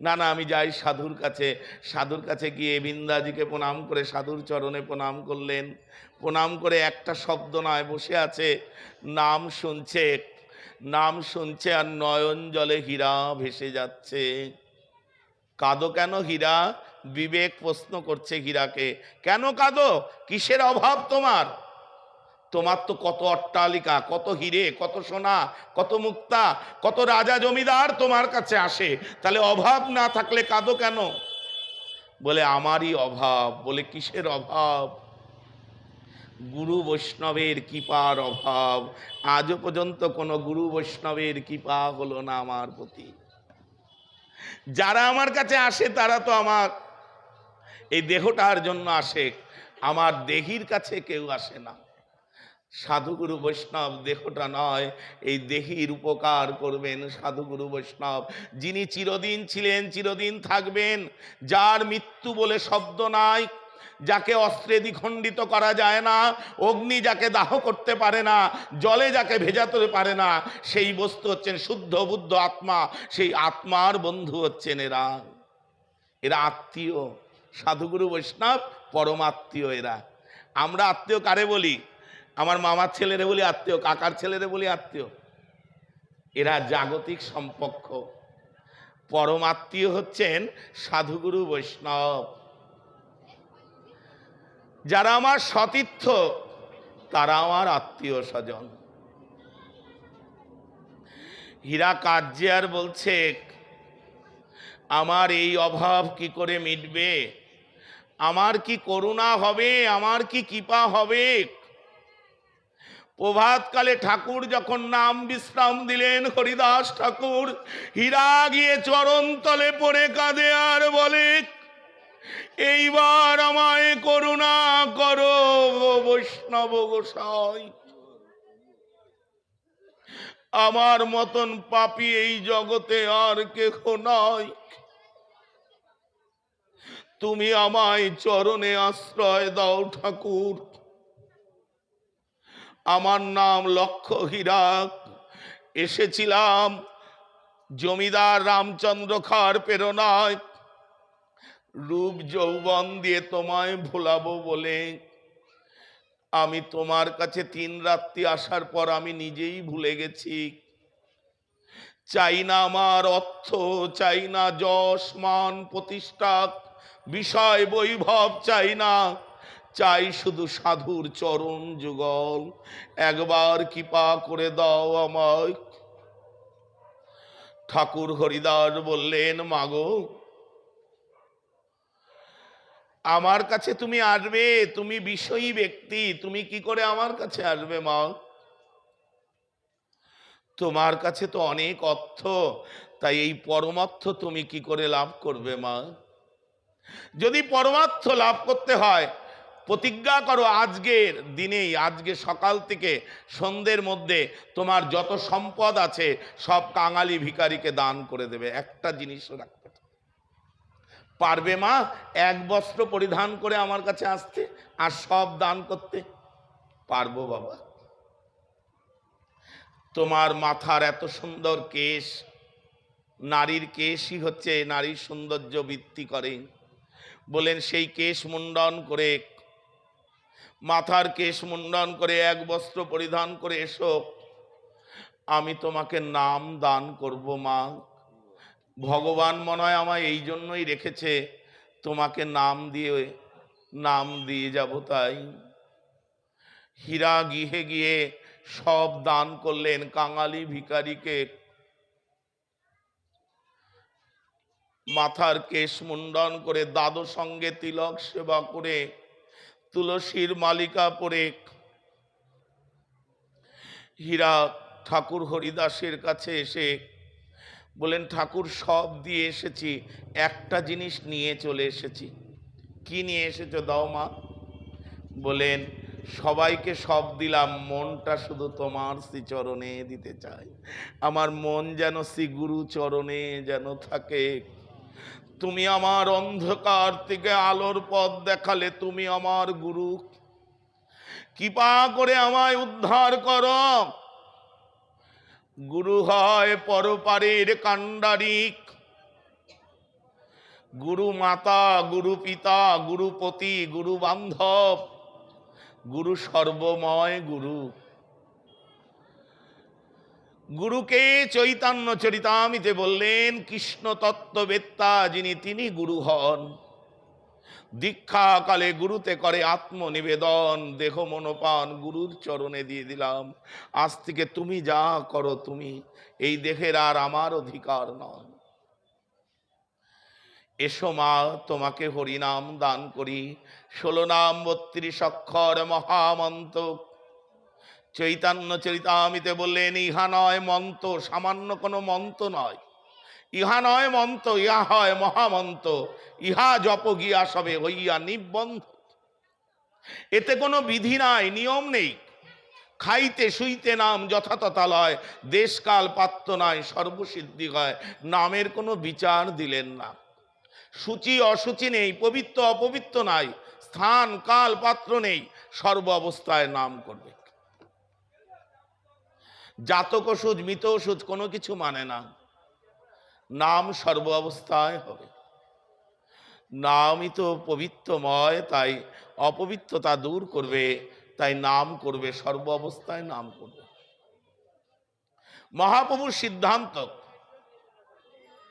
না না, আমি যাই সাধুর কাছে। সাধুর কাছে গিয়ে বিন্দাজিকে প্রণাম করে সাধুর চরণে প্রণাম করলেন। প্রণাম করে একটা শব্দ নয়, বসে আছে। নাম শুনছে নাম শুনছে আর নয়ন জলে হীরা ভেসে যাচ্ছে। কাঁদো কেন হীরা? বিবেক প্রশ্ন করছে হীরাকে। কেন কাঁদো? কিসের অভাব তোমার? তোমার তো কত অট্টালিকা, কত হিরে, কত সোনা, কত মুক্তা, কত রাজা জমিদার তোমার কাছে আসে। তাহলে অভাব না থাকলে কাঁদো কেন? বলে, আমারই অভাব। বলে, কিসের অভাব? গুরু বৈষ্ণবের কৃপার অভাব। আজও পর্যন্ত কোনো গুরু বৈষ্ণবের কৃপা হলো না আমার প্রতি। যারা আমার কাছে আসে, তারা তো আমার এই দেহটার জন্য আসে। আমার দেহির কাছে কেউ আসে না। সাধুগুরু বৈষ্ণব দেহটা নয়, এই দেহির উপকার করবেন সাধুগুরু বৈষ্ণব। যিনি চিরদিন ছিলেন, চিরদিন থাকবেন, যার মৃত্যু বলে শব্দ নাই, যাকে অস্ত্রে দ্বিখণ্ডিত করা যায় না, অগ্নি যাকে দাহ করতে পারে না, জলে যাকে ভেজাতে পারে না, সেই বস্তু হচ্ছেন শুদ্ধ বুদ্ধ আত্মা, সেই আত্মার বন্ধু হচ্ছেন এরা। এরা আত্মীয়। সাধুগুরু বৈষ্ণব পরমাত্মীয় এরা। আমরা আত্মীয় কারে বলি? আমার মামার ছেলেরে বলি আত্মীয়, কাকার ছেলেরে বলি আত্মীয়। এরা জাগতিক সম্পর্ক পরমাত্মীয় হচ্ছেন সাধুগুরু বৈষ্ণব। যারা আমার সতীর্থ, তারা আমার আত্মীয় স্বজন হীরা কার্যিয়ার বলছে, আমার এই অভাব কি করে মিটবে? আমার কি করুণা হবে? আমার কি কৃপা হবে? প্রভাতকালে ঠাকুর যখন নাম বিশ্রাম দিলেন হরিদাস ঠাকুর, হীরা গিয়ে চরণ তলে পড়ে কাঁদে আর বলে, এইবার আমায় করুণা করো বৈষ্ণব গোসাই। আমার মতন পাপি এই জগতে আর কেহ নয় তুমি আমায় চরণে আশ্রয় দাও ঠাকুর। আমার নাম লক্ষ্য হীরাক। এসেছিলাম জমিদার রামচন্দ্র খার প্রেরণায়। রূপ যৌবন দিয়ে তোমায় ভোলাবো বলে। আমি তোমার কাছে তিন রাত্রি আসার পর আমি নিজেই ভুলে গেছি। চাই না আমার অর্থ, চাই না যশ, মান, প্রতিষ্ঠা, বিষয়, বৈভব, চাই না চাই শুধু সাধুর চরণ যুগল। একবার কৃপা করে দাও আমায়। ঠাকুর হরিদাস বললেন, মাগো, আমার কাছে তুমি আসবে, তুমি বিষয়ী ব্যক্তি, তুমি কি করে আমার কাছে আসবে, মা? তোমার কাছে তো অনেক অর্থ, তাই এই পরমার্থ তুমি কি করে লাভ করবে, মা? যদি পরমার্থ লাভ করতে হয় প্রতিজ্ঞা করো আজকের দিনেই, আজকে সকাল থেকে সন্ধ্যের মধ্যে তোমার যত সম্পদ আছে, সব কাঙালি ভিখারিকে দান করে দেবে। একটা জিনিসও রাখবে পারবে মা? এক বস্ত্র পরিধান করে আমার কাছে আসতে আর সব দান করতে? পারব বাবা। তোমার মাথার এত সুন্দর কেশ, নারীর কেশই হচ্ছে নারীর সৌন্দর্য বৃদ্ধি করে। বলেন সেই কেশ মুন্ডন করে মাথার কেশ মুন্ডন করে এক বস্ত্র পরিধান করে এসো। আমি তোমাকে নাম দান করব, মা। ভগবান মনে হয় আমায় এই জন্যই রেখেছে, তোমাকে নাম দিয়ে নাম দিয়ে যাব তাই। হীরা গৃহে গিয়ে সব দান করলেন কাঙালি ভিখারিকে। মাথার কেশ মুন্ডন করে দাদু সঙ্গে তিলক সেবা করে তুলসীর মালিকা পরে হীরা ঠাকুর হরিদাসের কাছে এসে বলেন, ঠাকুর, সব দিয়ে এসেছি, একটা জিনিস নিয়ে চলে এসেছি। কি নিয়ে এসেছ দাও মা? বলেন, সবাইকে সব দিলাম, মনটা শুধু তোমার শ্রীচরণে দিতে চাই। আমার মন যেন শ্রী গুরু চরণে যেন থাকে। তুমি আমার অন্ধকার থেকে আলোর পথ দেখালে তুমি আমার গুরু। কৃপা করে আমায় উদ্ধার করো। গুরু হয় পরপারের কাণ্ডারিক। গুরু মাতা, গুরু পিতা গুরুপতি গুরু বান্ধব, গুরু সর্বময় গুরু। গুরুকে চৈতন্য চরিতামিতে বললেন, কৃষ্ণ তত্ত্ববেত্তা যিনি, তিনি গুরু হন। দীক্ষাকালে গুরুতে করে আত্মনিবেদন, দেহ মনোপান গুরুর চরণে দিয়ে দিলাম। আজ থেকে তুমি যা করো তুমি, এই দেহের আর আমার অধিকার নয়। এসো মা, তোমাকে হরিনাম দান করি। ষোলো নাম বত্রিশ অক্ষর মহামন্ত্র চৈতন্য চরিতামিতে বললেন, ইহা নয় মন্ত সামান্য কোনো মন্ত নয়। ইহা নয় মন্ত ইহা হয় মহামন্ত ইহা জপ গিয়া সবে হইয়া নিবন্ধ। এতে কোনো বিধি নাই, নিয়ম নেই। খাইতে শুইতে নাম যথাতথা লয় দেশকাল পাত্র নয় সর্বসিদ্ধি হয়। নামের কোনো বিচার দিলেন না। সূচি অসুচি নেই, পবিত্র অপবিত্র নাই। স্থান কাল পাত্র নেই সর্ব অবস্থায় নাম করবে। জাতক ওষুধ, মৃত ওষুধ কোনো কিছু মানে না। নাম সর্ব অবস্থায় হবে। নামই তো পবিত্রময়, তাই অপবিত্রতা দূর করবে, তাই নাম করবে সর্ব অবস্থায় নাম করবে। মহাপ্রভুর সিদ্ধান্ত